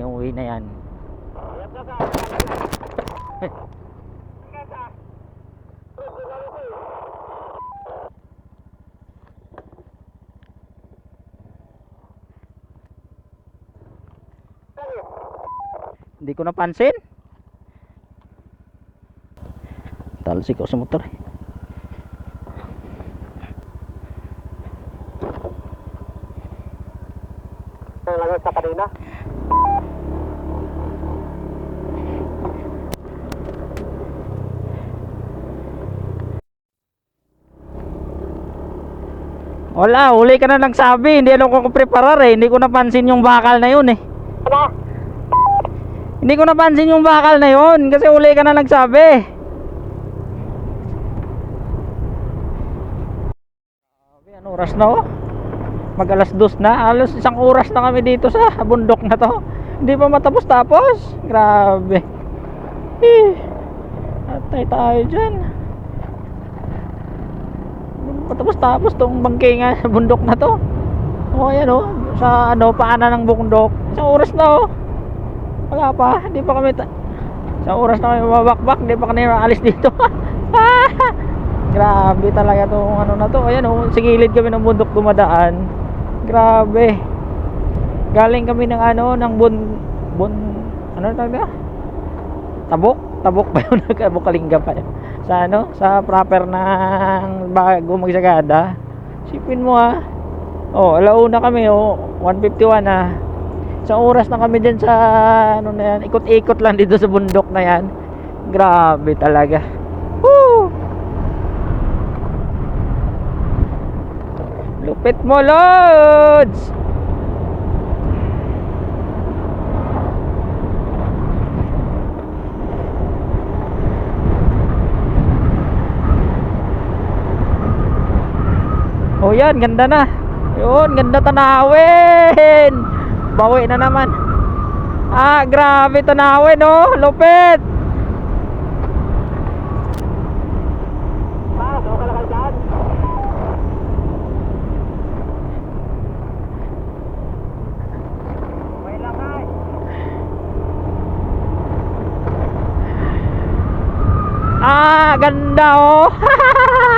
yung way na yan. Hindi ko napansin. Talsik ako sa motor. eh. Lang sa kanina. Wala, uli ka na nagsabi. Hindi alam ko kung preparar eh. Hindi ko napansin yung bakal na yun eh. Ano? Hindi ko napansin yung bakal na yun. Kasi uli ka na nagsabi. Grabe, ano oras na oh? Mag alas dos na. Alas isang oras na kami dito sa bundok na to. Hindi pa matapos-tapos. Grabe. Eh, atay tayo dyan. Matapos-tapos tong bangke nga sa bundok na to. O ayan oh, sa ano, paanan ng bundok. Isang oras na oh. Wala pa, hindi pa kami ta- sa oras na kami mabakbak, hindi pa kami maalis dito. Grabe talaga tong ano na to. Ayan oh, sa gilid kami ng bundok dumadaan. Grabe. Galing kami ng ano, ng bun bun ano tawag na? Tabok, tabok pa yun, tabok kalingga pa yun. Sa ano, sa proper ng bago magsagada. Sipin mo ah. Oh, alauna kami oh, 151 ah. Sa oras na kami din sa ano na yan, ikot-ikot lang dito sa bundok na yan. Grabe talaga. Woo! Lupit mo, Lods! Oh yan, ganda na. Yun, ganda tanawin. Bawi na naman. Ah, grabe tanawin oh. Lupit. Ah. Ah, ganda oh.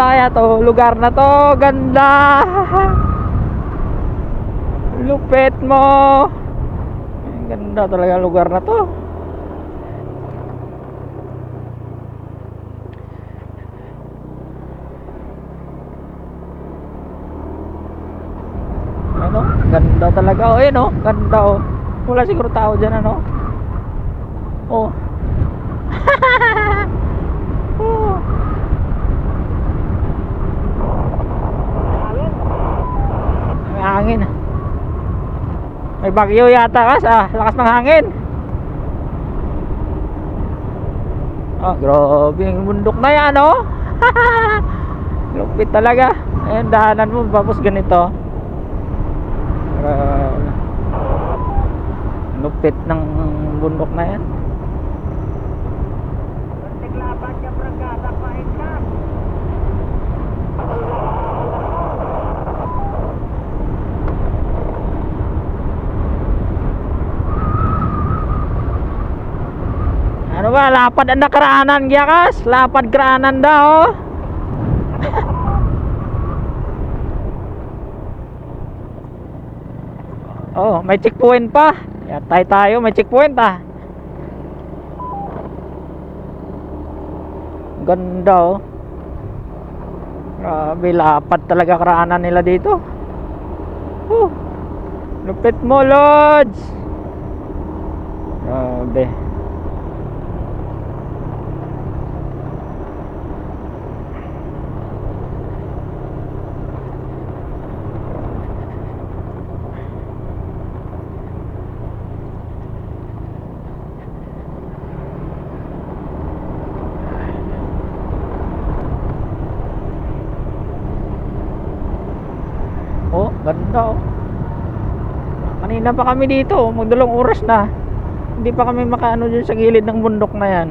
Woo! Saya to, lugar na to, ganda. Lupit mo. Ganda talaga lugar na to. Ano? Ganda talaga. Oh, ayun oh. Ganda oh. Wala siguro tao dyan ano. Oh. Hangin. May hangin. May bagyo yata kas ah. Lakas ng hangin. Oh, grabe yung bundok na yan, oh. Lupit talaga. Ayun, dahanan mo, tapos ganito. Grabe. Lupit ng bundok na yan. Naglaban ka prangkada, pahin ka. Ano ba, lapad ang nakaraanan, giyakas. Lapad karaanan daw, oh. May checkpoint pa. Yatay tayo, may checkpoint ah. Ganda oh. Grabe, lapad talaga karaanan nila dito. Oh, lupit mo, Lods. Grabe. Oh, oh. Kanina pa kami dito, magdalawang oras na. Hindi pa kami makaano dyan sa gilid ng bundok na yan.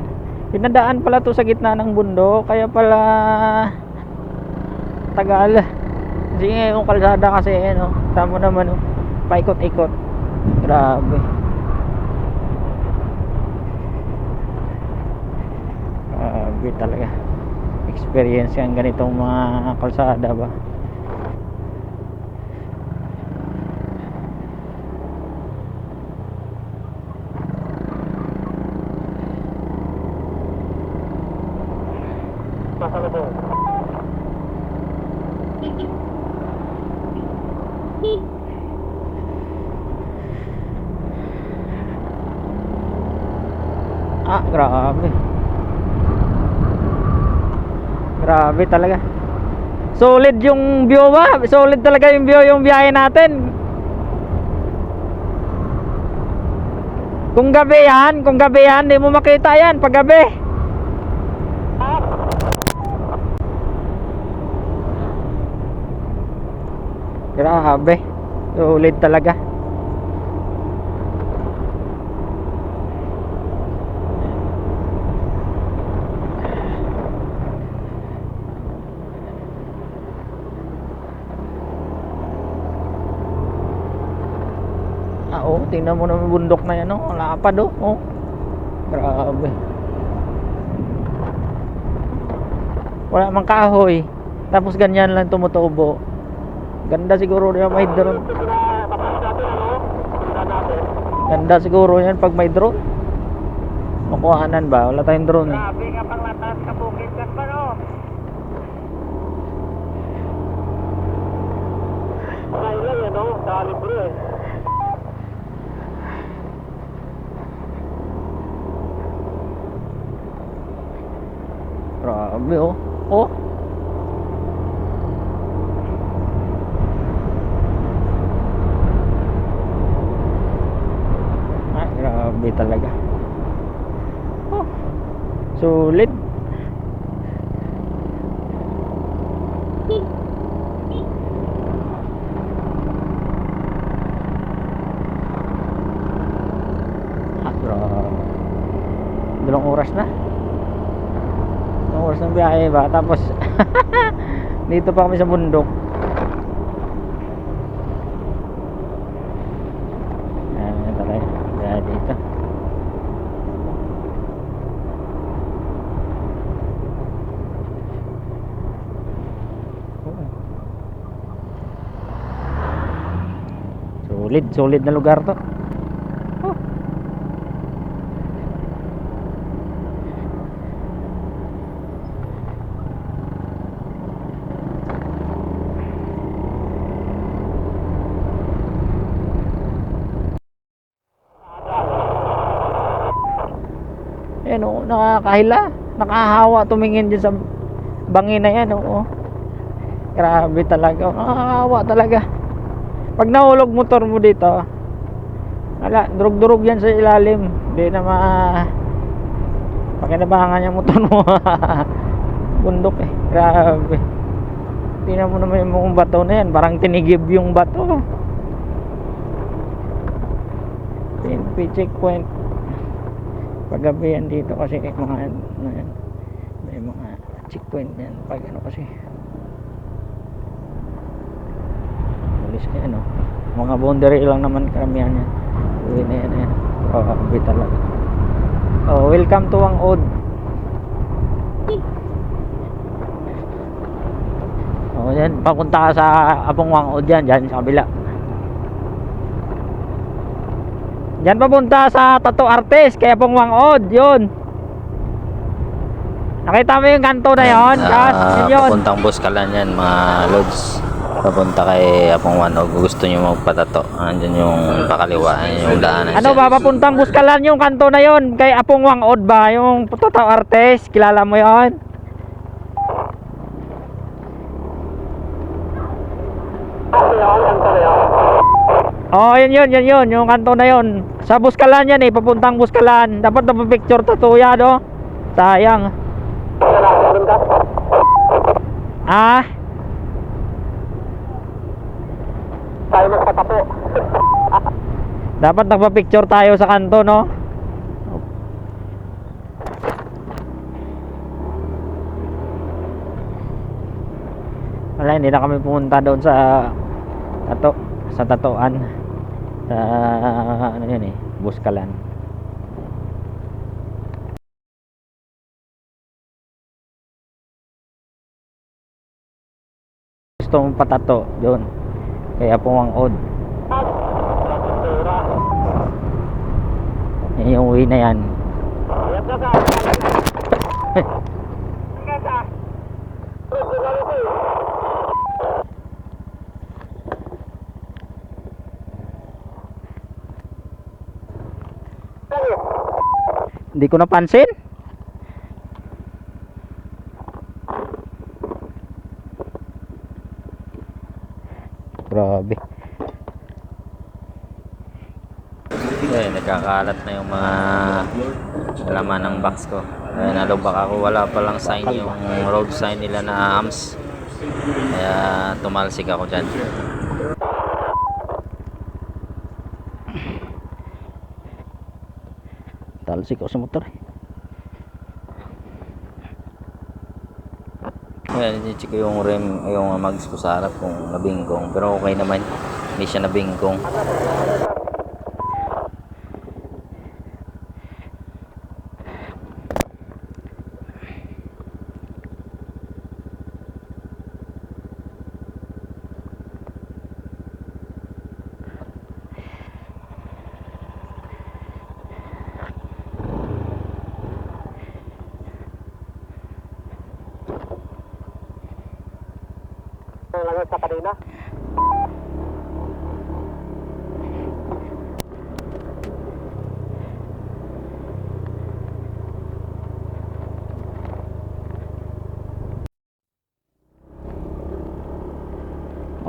Pinadaan pala to sa gitna ng bundok, kaya pala tagal. Kasi yung kalsada kasi, ano, tamo naman oh. paikot-ikot. Grabe. Grabe talaga. Experience yan ganitong mga kalsada ba. Masalubong. Ah, grabe. Grabe talaga. Solid yung view ba? Solid talaga yung view yung biyahe natin. Kung gabi yan, kung gabi yan, hindi mo makita yan pag gabi. Grabe. Solid talaga. Ah, oh, tingnan mo naman bundok na yan, oh. Lapad, oh. oh. Grabe. Wala mang kahoy. Tapos ganyan lang tumutubo. Ganda siguro yung may drone. Ganda siguro yan pag may drone. Makuhanan ba? Wala tayong drone. Grabe ka pang latas sa bukid ka pa no? Lang yan no? Sa libre eh. Grabe, oh. Oh. Ah, grabe talaga. Oh. Sulit. Ah, grabe. Dalawang oras na. Dalawang oras ng biyahe ba? Tapos, dito pa kami sa bundok. Solid, solid na lugar to. Yan o, nakakahila. Nakahawa tumingin dyan sa bangin na yan oo. Grabe talaga. Nakakahawa talaga. Pag nahulog motor mo dito, wala, durog-durog yan sa ilalim. Hindi na ma... Pakinabangan yung motor mo. Bundok eh. Grabe. Tingnan mo naman yung bato na yan. Parang tinigib yung bato. PNP checkpoint paggabi dito kasi mga ano may mga checkpoint yan. Pag ano kasi pulis na yan oh. mga boundary lang naman karamihan yan. Uwi na yan yan oh kabi talaga. Oh welcome to ang odd. Oh yan papunta ka sa apong wang od yan dyan sa kabila Diyan papunta sa Tattoo Artist, kaya pong Wangod, yun. Nakita mo yung kanto na yun, Gas? Ah, Yun papuntang Buskalan yan mga lods papunta kay Apong One o gusto nyo magpatato andyan yung pakaliwa yung daanan Ano ba, papuntang Buskalan yung kanto na yun, kay Apong Wangod ba? Yung Tattoo Artist, kilala mo yun? Ano yun? Ano yun? Oh, yun yun, yun yun, yung kanto na yun. Sa Buskalan yan eh, papuntang Buskalan. Dapat na picture tatuya, no? Sayang. Ah, Tayo magpatapo. dapat nagpa-picture tayo sa kanto, no? Wala, hindi na kami pumunta doon sa tato, sa tatoan. Sa ano yun eh, Buskalan. Gusto mong patato doon. Kaya pumang od. Pintura. Yan yung uwi na yan. Ayan ka ka. Ka ka. Hindi ko napansin. Grabe. Eh, nagkakalat na yung mga laman ng box ko. Kaya nalubak ako, wala palang sign yung road sign nila na AMS. Kaya tumalsik ako dyan. Talsik ako sa motor. eh. Kaya check ko yung rim, yung mags ko sa harap kung nabingkong. Pero okay naman, hindi siya nabingkong. Nalagay sa kanina.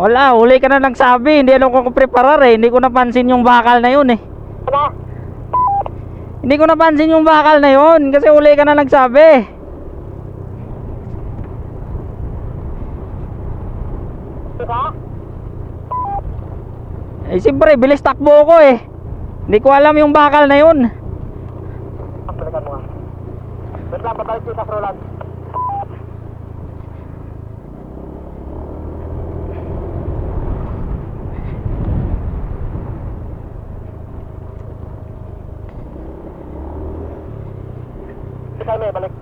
Wala, huli ka na nagsabi. Hindi alam ko kung preparar eh. Hindi ko napansin yung bakal na yun eh. Ano? Hindi ko napansin yung bakal na yun. Kasi huli ka na nagsabi. Eh siyempre, bilis takbo ko eh. Hindi ko alam yung bakal na yun. Balikan mo nga. Wait lang, babalik sa Frolan. Ikaw may balik.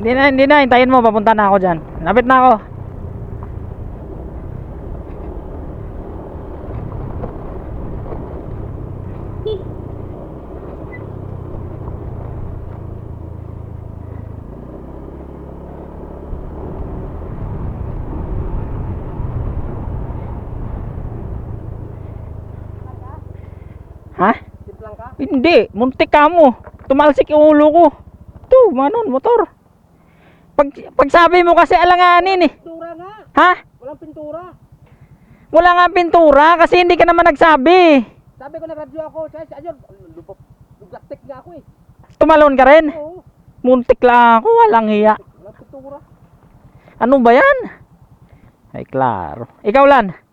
Hindi na, hindi na. Hintayin mo, papunta na ako dyan. Lapit na ako. Ha? Simplang ka? Hindi, muntik ka mo. Tumalsik yung ulo ko. Ito, manon, motor. Pag, pag sabi mo kasi alanganin eh. Pintura nga! Ha? Walang pintura! Wala nga pintura kasi hindi ka naman nagsabi. Sabi ko nag-radio ako, siya, ayun, lubok, luglastik nga ako eh. Tumalon ka rin. Oo, Muntik lang ako, walang hiya. walang pintura. Ano ba yan? Ay, klaro. Ikaw, Lan.